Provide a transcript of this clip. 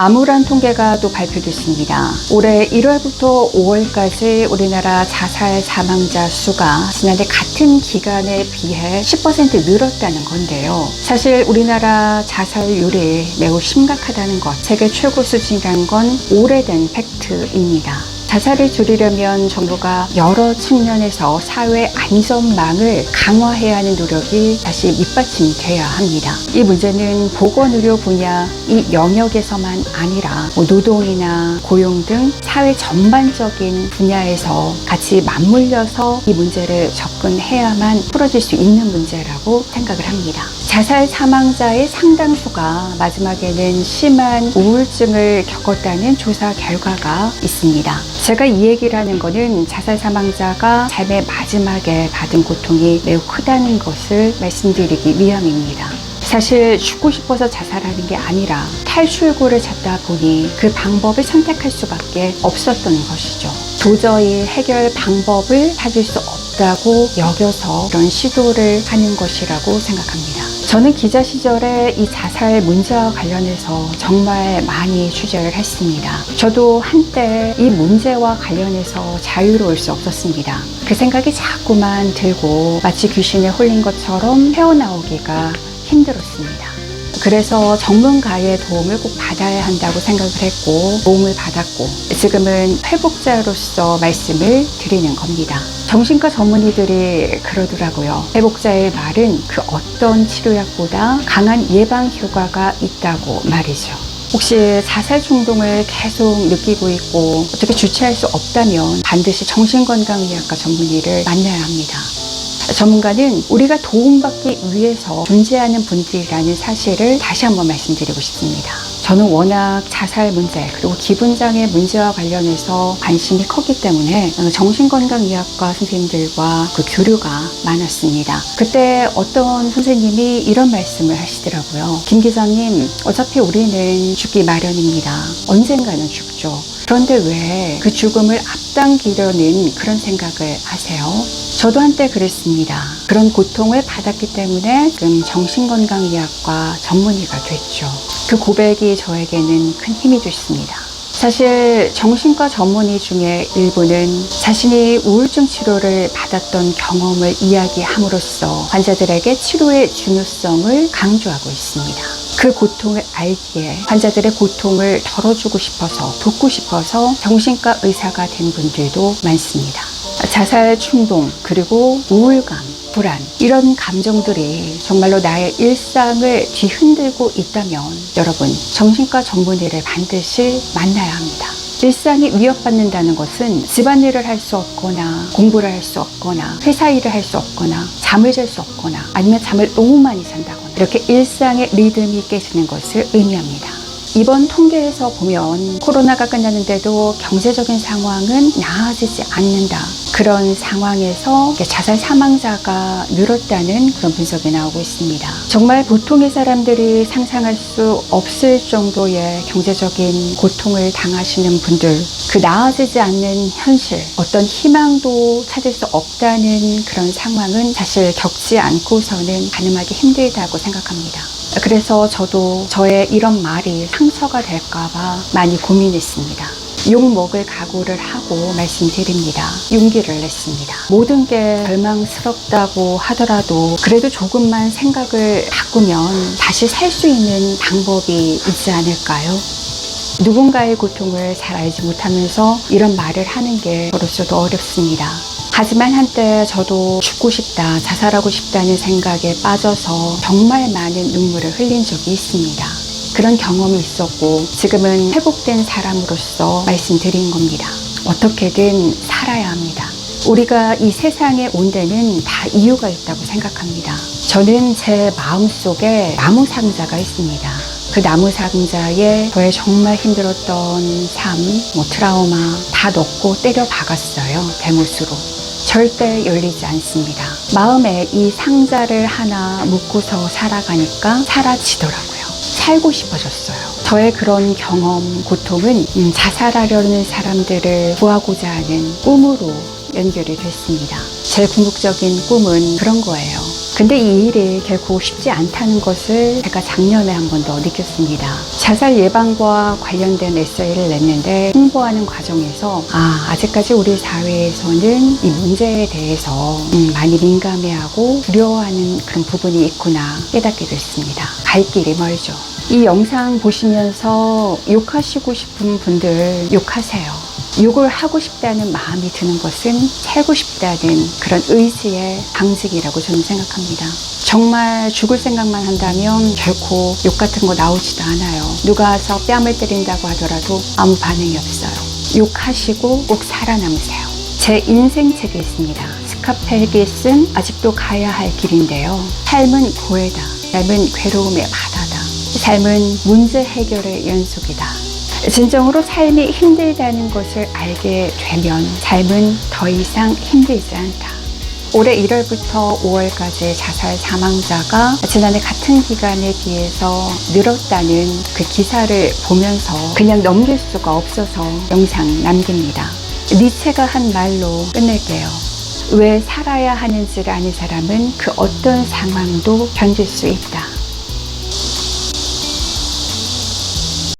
암울한 통계가 또 발표됐습니다. 올해 1월부터 5월까지 우리나라 자살 사망자 수가 지난해 같은 기간에 비해 10% 늘었다는 건데요. 사실 우리나라 자살률이 매우 심각하다는 것, 세계 최고 수준이라는 건 오래된 팩트입니다. 자살을 줄이려면 정부가 여러 측면에서 사회 안전망을 강화해야 하는 노력이 다시 밑받침돼야 합니다. 이 문제는 보건의료 분야 이 영역에서만 아니라 뭐 노동이나 고용 등 사회 전반적인 분야에서 같이 맞물려서 이 문제를 접근해야만 풀어질 수 있는 문제라고 생각을 합니다. 자살 사망자의 상당수가 마지막에는 심한 우울증을 겪었다는 조사 결과가 있습니다. 제가 이 얘기를 하는 거는 자살 사망자가 삶의 마지막에 받은 고통이 매우 크다는 것을 말씀드리기 위함입니다. 사실 죽고 싶어서 자살하는 게 아니라 탈출구를 찾다 보니 그 방법을 선택할 수밖에 없었던 것이죠. 도저히 해결 방법을 찾을 수 없다고 여겨서 그런 시도를 하는 것이라고 생각합니다. 저는 기자 시절에 이 자살 문제와 관련해서 정말 많이 취재를 했습니다. 저도 한때 이 문제와 관련해서 자유로울 수 없었습니다. 그 생각이 자꾸만 들고 마치 귀신에 홀린 것처럼 헤어나오기가 힘들었습니다. 그래서 전문가의 도움을 꼭 받아야 한다고 생각을 했고 도움을 받았고 지금은 회복자로서 말씀을 드리는 겁니다. 정신과 전문의들이 그러더라고요. 회복자의 말은 그 어떤 치료약보다 강한 예방 효과가 있다고 말이죠. 혹시 자살 충동을 계속 느끼고 있고 어떻게 주체할 수 없다면 반드시 정신건강의학과 전문의를 만나야 합니다. 전문가는 우리가 도움받기 위해서 존재하는 분들이라는 사실을 다시 한번 말씀드리고 싶습니다. 저는 워낙 자살 문제 그리고 기분장애 문제와 관련해서 관심이 컸기 때문에 정신건강의학과 선생님들과 그 교류가 많았습니다. 그때 어떤 선생님이 이런 말씀을 하시더라고요. 김 기자님, 어차피 우리는 죽기 마련입니다. 언젠가는 죽죠. 그런데 왜 그 죽음을 앞 당기려는 그런 생각을 하세요? 저도 한때 그랬습니다. 그런 고통을 받았기 때문에 지금 정신건강의학과 전문의가 됐죠. 그 고백이 저에게는 큰 힘이 됐습니다. 사실 정신과 전문의 중에 일부는 자신이 우울증 치료를 받았던 경험을 이야기함으로써 환자들에게 치료의 중요성을 강조하고 있습니다. 그 고통을 알기에 환자들의 고통을 덜어주고 싶어서 돕고 싶어서 정신과 의사가 된 분들도 많습니다. 자살 충동 그리고 우울감 불안 이런 감정들이 정말로 나의 일상을 뒤흔들고 있다면 여러분 정신과 전문의를 반드시 만나야 합니다. 일상이 위협받는다는 것은 집안일을 할 수 없거나 공부를 할 수 없거나 회사 일을 할 수 없거나 잠을 잘 수 없거나 아니면 잠을 너무 많이 잔다거나 이렇게 일상의 리듬이 깨지는 것을 의미합니다. 이번 통계에서 보면 코로나가 끝났는데도 경제적인 상황은 나아지지 않는다. 그런 상황에서 자살 사망자가 늘었다는 그런 분석이 나오고 있습니다. 정말 보통의 사람들이 상상할 수 없을 정도의 경제적인 고통을 당하시는 분들, 그 나아지지 않는 현실, 어떤 희망도 찾을 수 없다는 그런 상황은 사실 겪지 않고서는 가늠하기 힘들다고 생각합니다. 그래서 저도 저의 이런 말이 상처가 될까봐 많이 고민했습니다. 욕 먹을 각오를 하고 말씀드립니다. 용기를 냈습니다. 모든 게 절망스럽다고 하더라도 그래도 조금만 생각을 바꾸면 다시 살 수 있는 방법이 있지 않을까요? 누군가의 고통을 잘 알지 못하면서 이런 말을 하는 게 저로서도 어렵습니다. 하지만 한때 저도 죽고 싶다, 자살하고 싶다는 생각에 빠져서 정말 많은 눈물을 흘린 적이 있습니다. 그런 경험이 있었고 지금은 회복된 사람으로서 말씀드린 겁니다. 어떻게든 살아야 합니다. 우리가 이 세상에 온 데는 다 이유가 있다고 생각합니다. 저는 제 마음 속에 나무 상자가 있습니다. 그 나무 상자에 저의 정말 힘들었던 삶, 뭐 트라우마 다 넣고 때려 박았어요. 대못으로. 절대 열리지 않습니다. 마음에 이 상자를 하나 묶고서 살아가니까 사라지더라고요. 살고 싶어졌어요. 저의 그런 경험, 고통은 음, 자살하려는 사람들을 구하고자 하는 꿈으로 연결이 됐습니다. 제 궁극적인 꿈은 그런 거예요. 근데 이 일이 결코 쉽지 않다는 것을 제가 작년에 한 번 더 느꼈습니다. 자살 예방과 관련된 에세이를 냈는데 홍보하는 과정에서 아, 아직까지 우리 사회에서는 이 문제에 대해서 음, 많이 민감해하고 두려워하는 그런 부분이 있구나 깨닫게 됐습니다. 갈 길이 멀죠. 이 영상 보시면서 욕하시고 싶은 분들 욕하세요. 욕을 하고 싶다는 마음이 드는 것은 살고 싶다는 그런 의지의 방식이라고 저는 생각합니다. 정말 죽을 생각만 한다면 결코 욕 같은 거 나오지도 않아요. 누가 와서 뺨을 때린다고 하더라도 아무 반응이 없어요. 욕하시고 꼭 살아남으세요. 제 인생 책이 있습니다. 스카펠기 쓴 아직도 가야 할 길인데요. 삶은 고해다. 삶은 괴로움의 바다다. 삶은 문제 해결의 연속이다. 진정으로 삶이 힘들다는 것을 알게 되면 삶은 더 이상 힘들지 않다. 올해 1월부터 5월까지 자살 사망자가 지난해 같은 기간에 비해서 늘었다는 그 기사를 보면서 그냥 넘길 수가 없어서 영상 남깁니다. 니체가 한 말로 끝낼게요. 왜 살아야 하는지를 아는 사람은 그 어떤 상황도 견딜 수 있다.